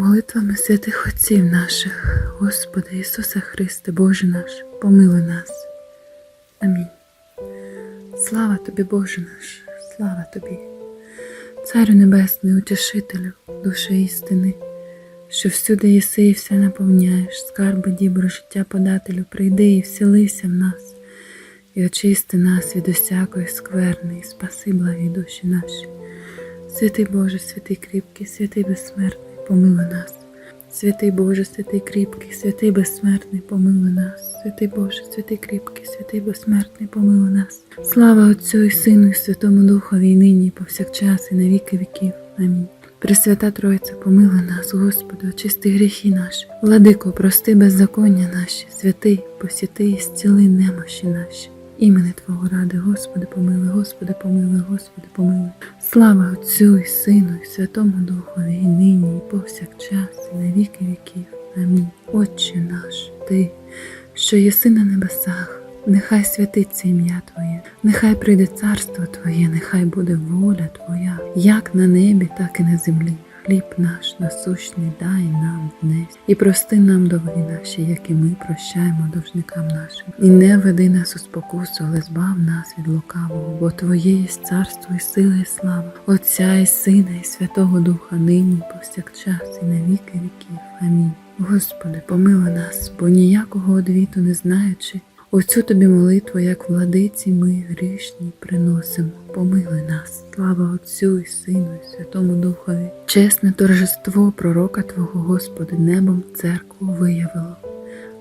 Молитвами святих Отців наших, Господи Ісуса Христе, Боже наш, помилуй нас. Амінь. Слава тобі, Боже наш, слава тобі, Царю Небесний, Утішителю, душі істини, що всюди єси і все наповняєш, скарби дібро життя подателю, прийди і вселися в нас, і очисти нас від усякої скверни, і спаси благі душі наші. Святий Боже, святий кріпкий, святий безсмертний, помилуй нас. Святий Боже, святий кріпкий, святий безсмертний, помилуй нас. Святий Боже, святий кріпкий, святий безсмертний, помилуй нас. Слава Отцю і Сину, і Святому Духові, і нині, і повсякчас, і на віки віків. Амінь. Пресвята Тройця, помилуй нас, Господи, очисти гріхи наші. Владико, прости беззаконня наші, святий, посіти і зціли немощі наші. Імени Твого ради, Господи, помилуй, Господи, помилуй, Господи, помилуй. Слава Отцю і Сину, і Святому Духові, і нині, і повсякчас, і на віки віків. Амінь. Отче наш, Ти, що єси на небесах, нехай святиться ім'я Твоє, нехай прийде царство Твоє, нехай буде воля Твоя, як на небі, так і на землі. Хліб наш насущний дай нам днес, і прости нам довги наші, як і ми прощаємо должникам нашим. І не веди нас у спокусу, але збав нас від лукавого, бо Твоє є царство і сила, і слава, Отця і Сина, і Святого Духа, нині, повсякчас, і на віки віків. Амінь. Господи, помилуй нас, бо ніякого одвіту не знаючи, Оцю тобі молитву, як владиці, ми грішні приносимо. Помилуй нас, слава Отцю і Сину, і Святому Духові. Чесне торжество пророка Твого Господи, небом церкву виявило.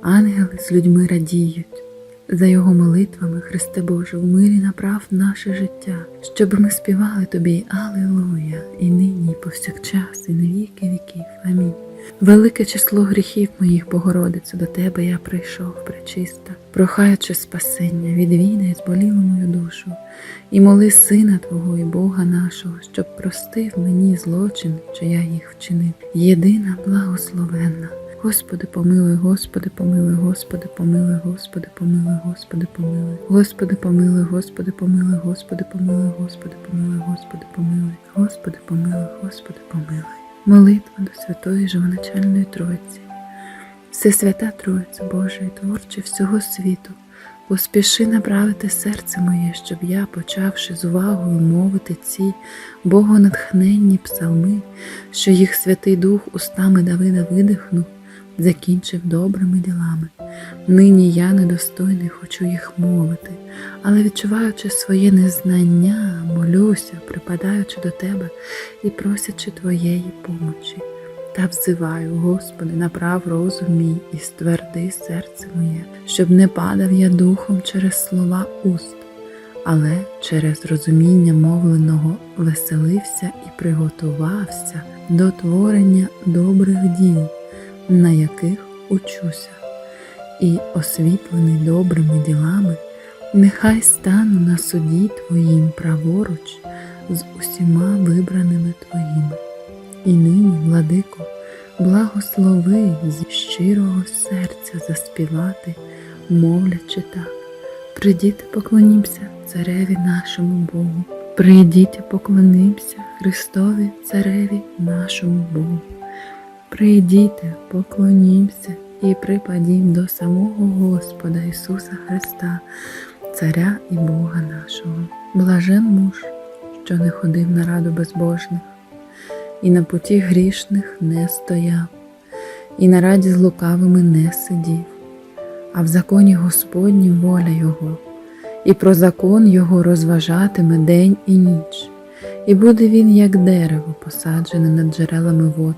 Ангели з людьми радіють. За його молитвами, Христе Боже, в мирі направ наше життя, щоб ми співали Тобі Алілуя, і нині, і повсякчас, і на віки віків. Амінь. Велике число гріхів моїх, Богородицю, до Тебе я прийшов, пречиста, прохаючи спасення, відвідай зболілу мою душу, і моли Сина Твого і Бога нашого, щоб простив мені злочин, що я їх вчинив. Єдина благословенна. Господи, помилуй, Господи, помилуй, Господи, помилуй, Господи, помилуй, Господи, помилуй. Господи, помилуй, Господи, помилуй, Господи, помилуй, Господи, помилуй, Господи, помилуй. Господи, помилуй, Господи, помилуй. Молитва до Святої Живоначальної Тройці. Всесвята Тройця Божа і творче всього світу, поспіши направити серце моє, щоб я, почавши з увагою мовити ці богонатхненні псалми, що їх Святий Дух устами Давида видихнув, закінчив добрими ділами. Нині я недостойний хочу їх мовити, але відчуваючи своє незнання, молюся, припадаючи до Тебе і просячи Твоєї помочі. Та взиваю, Господи, направ розум мій і стверди серце моє, щоб не падав я духом через слова уст, але через розуміння мовленого веселився і приготувався до творення добрих діл, на яких учуся, і, освітлений добрими ділами, нехай стану на суді Твоїм праворуч з усіма вибраними Твоїми. І нині, владико, благослови зі щирого серця заспівати, мовлячи так. Прийдіте, поклонімся цареві нашому Богу. Прийдіте, поклонимося Христові Цареві нашому Богу. Прийдіте, поклонімся і припадім до самого Господа Ісуса Христа, Царя і Бога нашого. Блажен муж, що не ходив на раду безбожних, і на путі грішних не стояв, і на раді з лукавими не сидів, а в законі Господнім воля Його, і про закон Його розважатиме день і ніч, і буде він, як дерево, посаджене над джерелами вод,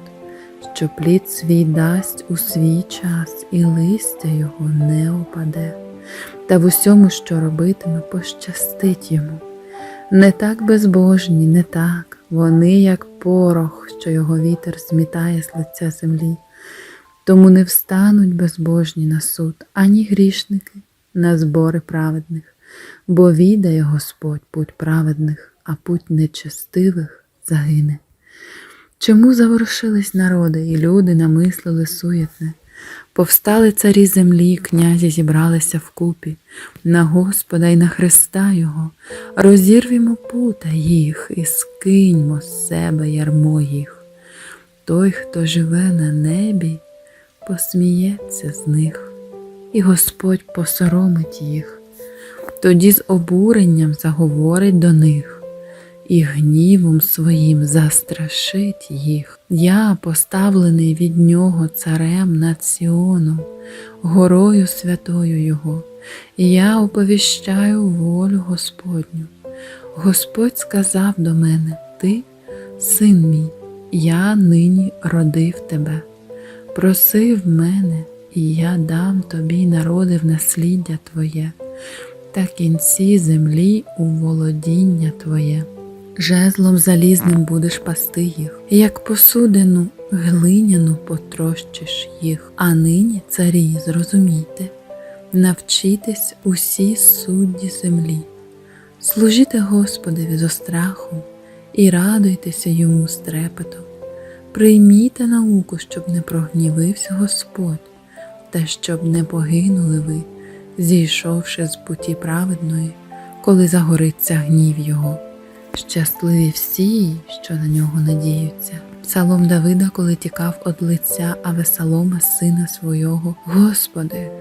що плід свій дасть у свій час, і листя його не опаде, та в усьому, що робитиме, пощастить йому. Не так безбожні, не так, вони, як порох, що його вітер змітає з лиця землі. Тому не встануть безбожні на суд, ані грішники на збори праведних, бо відає Господь путь праведних, а путь нечестивих загине. Чому заворушились народи, і люди намислили суєтне? Повстали царі землі, князі зібралися вкупі, на Господа й на Христа Його, розірвімо пута їх і скиньмо з себе ярмо їх. той, хто живе на небі, посміється з них, і Господь посоромить їх, тоді з обуренням заговорить до них і гнівом своїм застрашить їх. Я поставлений від нього царем над Сіоном, горою святою Його, і я оповіщаю волю Господню. Господь сказав до мене: Ти, син мій, я нині родив тебе. Просив мене, і я дам тобі народи в насліддя Твоє, та кінці землі у володіння Твоє. Жезлом залізним будеш пасти їх, як посудину глиняну потрощиш їх. А нині, царі, зрозумійте, навчитесь усі судді землі, служіте Господеві зо страхом і радуйтеся йому з трепетом. Приймійте науку, щоб не прогнівився Господь, та щоб не погинули ви, зійшовши з путі праведної, коли загориться гнів Його. Щасливі всі, що на нього надіються. Псалом Давида, коли тікав од лиця Авесалома, сина свого. Господи,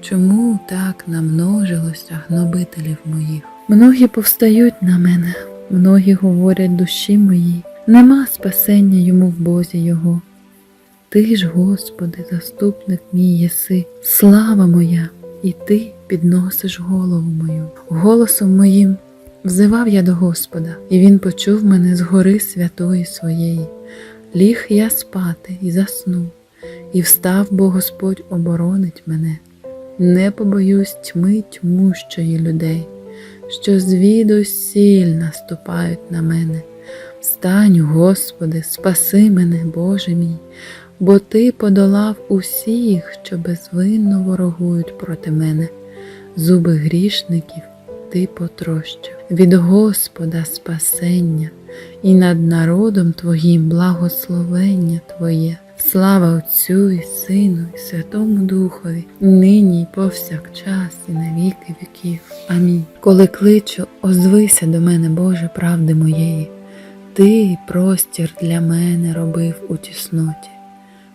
чому так намножилося гнобителів моїх? Многі повстають на мене, многі говорять душі моїй, нема спасення йому в Бозі Його. Ти ж, Господи, заступник мій єси, слава моя, і Ти підносиш голову мою. Голосом моїм Взивав я до Господа, і Він почув мене з гори святої своєї. Ліг я спати і заснув, і встав, бо Господь оборонить мене. Не побоюсь тьми тьмущої людей, що звідусіль наступають на мене. Встань, Господи, спаси мене, Боже мій, бо Ти подолав усіх, що безвинно ворогують проти мене, зуби грішників ти потрощив від Господа спасення і над народом Твоїм благословення Твоє. Слава Отцю і Сину, і Святому Духові, нині й повсякчас, і на віки віків. Амінь. Коли кличу, озвися до мене, Боже, правди моєї, Ти простір для мене робив у тісноті.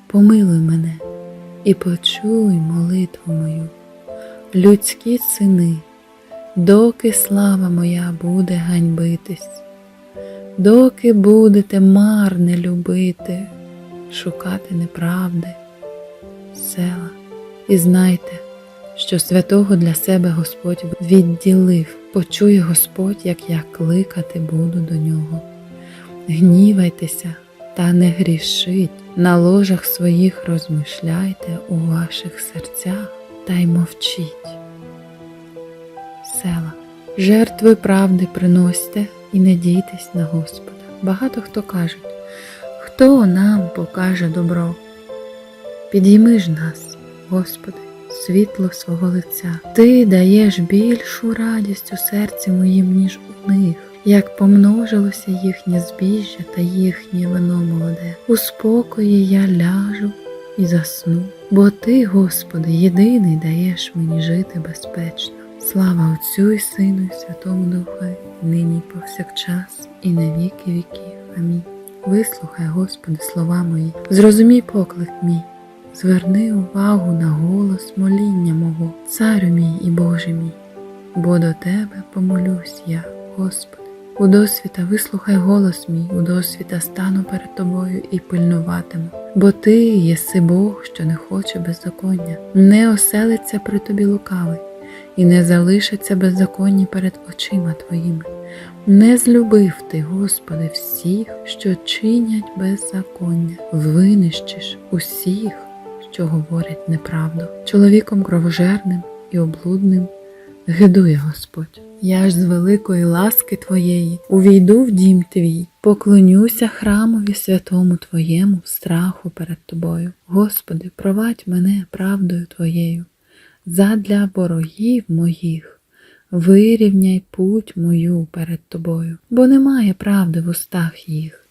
Помилуй мене і почуй молитву мою, людські сини доки слава моя буде ганьбитись, доки будете марне любити, шукати неправди, села, і знайте, що святого для себе Господь відділив, почує Господь, як я кликати буду до нього. Гнівайтеся та не грішіть, на ложах своїх розмишляйте у ваших серцях та й мовчіть села. Жертви правди приносьте і не дійтесь на Господа. Багато хто кажуть, хто нам покаже добро? Підійми ж нас, Господи, світло свого лиця. Ти даєш більшу радість у серці моїм, ніж у них, як помножилося їхнє збіжжя та їхнє вино молоде. У спокої я ляжу і засну, бо Ти, Господи, єдиний даєш мені жити безпечно. Слава Отцю і Сину, і Святому Духові, нині повсякчас, і на віки віків. Амінь. Вислухай, Господи, слова мої, зрозумій поклик мій, зверни увагу на голос моління мого, Царю мій і Боже мій, бо до Тебе помолюсь я, Господи. У досвіта вислухай голос мій, у досвіта стану перед тобою і пильнуватиму, бо ти єси Бог, що не хоче беззаконня, не оселиться при тобі лукавий і не залишаться беззаконні перед очима Твоїми. Не злюбив ти, Господи, всіх, що чинять беззаконня, винищиш усіх, що говорять неправду, чоловіком кровожерним і облудним. Гидує Господь, я ж з великої ласки Твоєї увійду в дім Твій, поклонюся храмові святому Твоєму страху перед Тобою. Господи, провадь мене правдою Твоєю задля ворогів моїх, вирівняй путь мою перед тобою, бо немає правди в устах їх,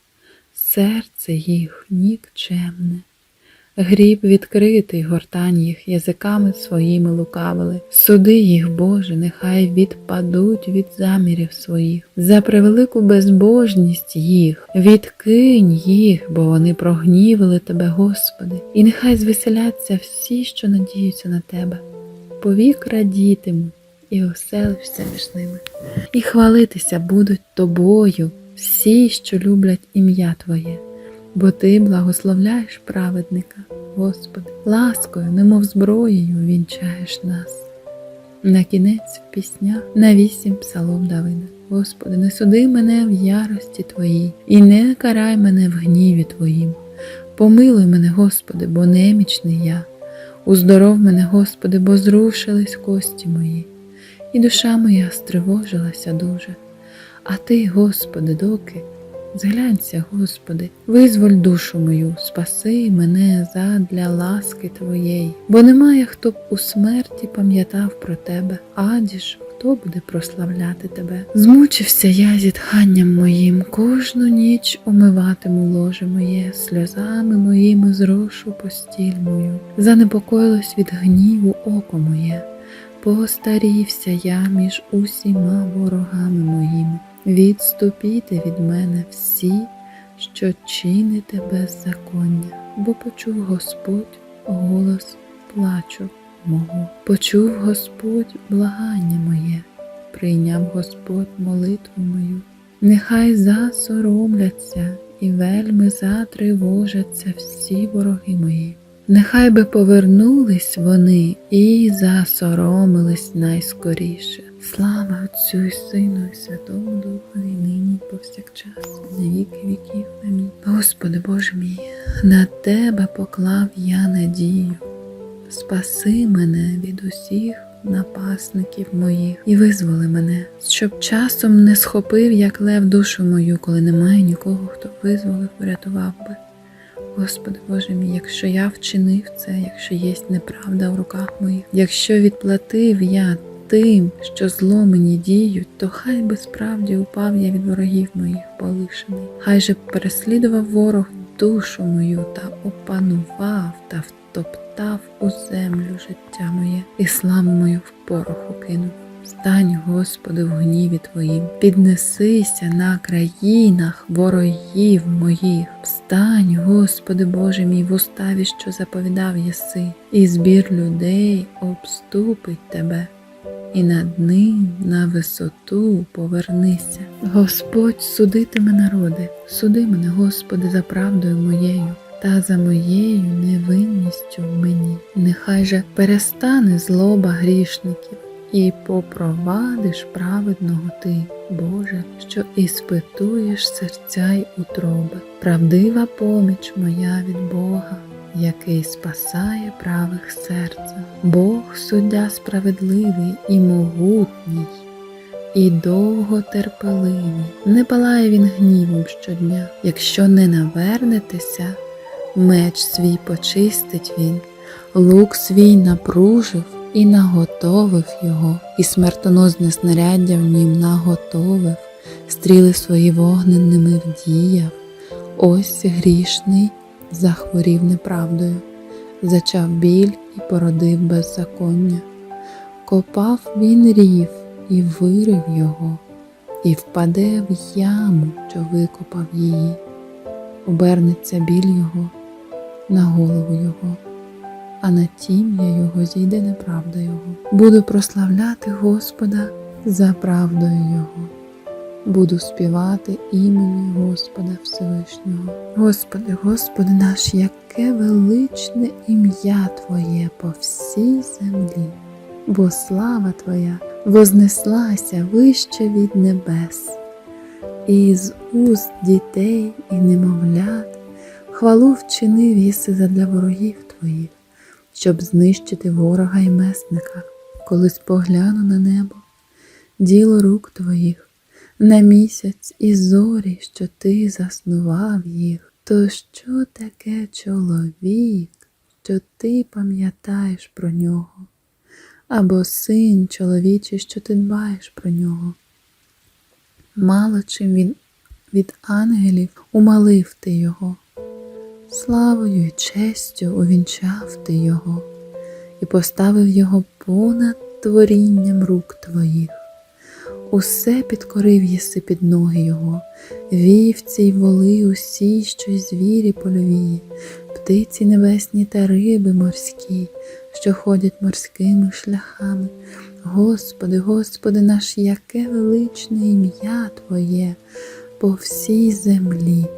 серце їх нікчемне, Гріб відкритий, гортань їх язиками своїми лукавили. Суди їх, Боже, нехай відпадуть від замірів своїх. За превелику безбожність їх, відкинь їх, бо вони прогнівили тебе, Господи, і нехай звеселяться всі, що надіються на тебе. Повік радітимуть і оселишся між ними. І хвалитися будуть тобою всі, що люблять ім'я Твоє, бо Ти благословляєш праведника, Господи, ласкою, немов зброєю вінчаєш нас. На кінець в піснях на вісім псалом Давида. Господи, не суди мене в ярості Твоїй, і не карай мене в гніві Твоїм. Помилуй мене, Господи, бо немічний я. Уздоров мене, Господи, бо зрушились кості мої, і душа моя стривожилася дуже. А Ти, Господи, доки, зглянься, Господи, визволь душу мою, спаси мене задля ласки Твоєї, бо немає, хто б у смерті пам'ятав про Тебе, аді ж хто буде прославляти Тебе. Змучився я зітханням моїм, кожну ніч умиватиму ложе моє, сльозами моїми зрошу постіль мою, занепокоїлось від гніву око моє. Постарівся я між усіма ворогами моїми. Відступіте від мене всі, що чините беззаконня, бо почув Господь голос плачу мого, почув Господь благання моє, прийняв Господь молитву мою. Нехай засоромляться і вельми затривожаться всі вороги мої. Нехай би повернулись вони і засоромились найскоріше. Слава Отцю і Сину, і Святому Духу, і нині, і повсякчас, на віки віків. Амінь. Господи Боже мій, на Тебе поклав я надію. Спаси мене від усіх напасників моїх і визволи мене, щоб часом не схопив, як лев душу мою, коли немає нікого, хто визволив, врятував би. Господи Боже мій, якщо я вчинив це, якщо є неправда в руках моїх, якщо відплатив я тим, що зло мені діють, то хай би справді упав я від ворогів моїх полишений. Хай же переслідував ворог душу мою та опанував та втоптав у землю життя моє, і славу мою в пороху кинув. Стань, Господи, в гніві Твоїм, піднесися на країнах ворогів моїх. Встань, Господи Боже мій, в уставі, що заповідав єси, і збір людей обступить Тебе, і над ним на висоту повернися. Господь судитиме народи, суди мене, Господи, за правдою моєю. Та за моєю невинністю в мені, нехай же перестане злоба грішників, і попровадиш праведного ти, Боже, що іспитуєш серця й утроби, правдива поміч моя від Бога, який спасає правих серця, Бог суддя справедливий і могутній, і довготерпеливий, не палає він гнівом щодня, якщо не навернетеся, меч свій почистить він, лук свій напружив і наготовив його, і смертоносне знаряддя в нім наготовив, стріли свої вогненними вдіяв. Ось грішний захворів неправдою, зачав біль і породив беззаконня. Копав він рів і вирив його, і впаде в яму, що викопав її, обернеться біль його на голову його а на тім'я його зійде неправда Його. Буду прославляти Господа за правдою Його. Буду співати імені Господа Всевишнього. Господи, Господи наш, яке величне ім'я Твоє по всій землі, бо слава Твоя вознеслася вище від небес, і з уст дітей і немовлят хвалу вчинив єси задля ворогів Твоїх щоб знищити ворога і месника, коли спогляну на небо, діло рук твоїх, на місяць і зорі, що ти заснував їх, то що таке чоловік, що ти пам'ятаєш про нього, або син чоловічий, що ти дбаєш про нього? Мало чим він від ангелів умалив ти його Славою і честю увінчав ти його і поставив його понад творінням рук твоїх. Усе підкорив єси під ноги його, вівці й воли усі, що й звірі польові, птиці небесні та риби морські, що ходять морськими шляхами. Господи, Господи наш, яке величне ім'я Твоє по всій землі.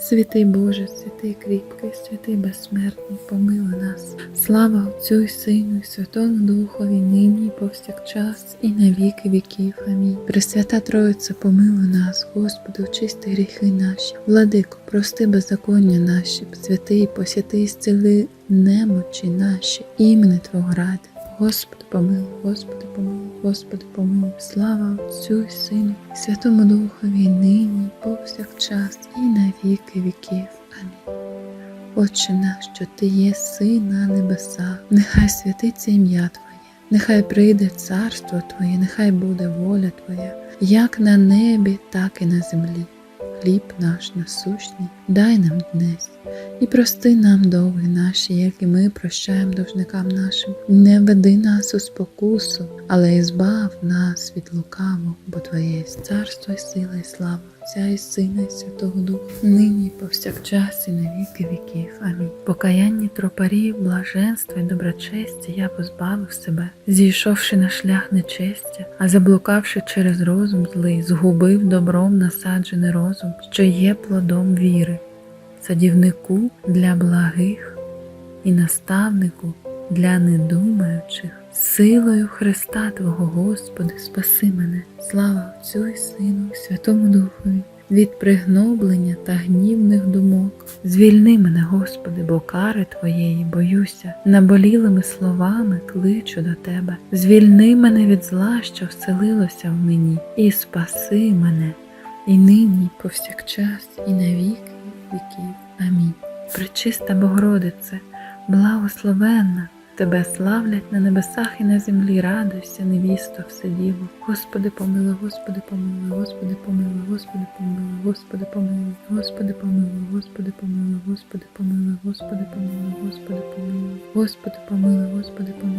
Святий Боже, святий кріпкий, святий безсмертний, помилуй нас. Слава Отцю і Сину, і Святому Духові, нині, і повсякчас, і на віки віків. Амінь. Пресвята Троїця, помилуй нас, Господи, очисти гріхи наші. Владико, прости беззаконня наші, святий, посяти, зціли немочі наші, імени Твого ради. Господи, помилуй, Господи, помилуй, Господи, помилуй. Слава Отцю і Сину, і Святому Духові, нині, повсякчас, і на віки віків. Амінь. Отче наш, що Ти є син на небесах, нехай святиться ім'я Твоє, нехай прийде царство Твоє, нехай буде воля Твоя, як на небі, так і на землі. Хліб наш насущний, дай нам днес, і прости нам довги наші, як і ми прощаємо довжникам нашим. Не веди нас у спокусу, але і збав нас від лукаву, бо Твоє є царство і сила, і слава Отця і Сина, і Святого Духа, нині, і повсякчас, і на віки віків. Амінь. Покаянні тропарів, блаженства і доброчестя я позбавив себе, зійшовши на шлях нечестя, а заблукавши через розум злий, згубив добром насаджений розум, що є плодом віри, садівнику для благих і наставнику для недумаючих. Силою Христа Твого Господи, спаси мене, слава Отцю і Сину, і Святому Духові, від пригноблення та гнівних думок. Звільни мене, Господи, бо кари Твоєї боюся, наболілими словами кличу до Тебе. Звільни мене від зла, що вселилося в мені, і спаси мене, і нині, повсякчас, і на віки віків. Амінь. Пречиста Богородице, благословенна. Тебе славлять на небесах і на землі, радуйся, невісто, вседіво. Господи, помилуй, Господи, помилуй, Господи, помилуй, Господи, помилуй, Господи, помилуй, Господи, помилуй, Господи, помилуй, Господи, помилуй, Господи, помилуй, Господи, помилуй, Господи, помилуй, Господи, помилуй,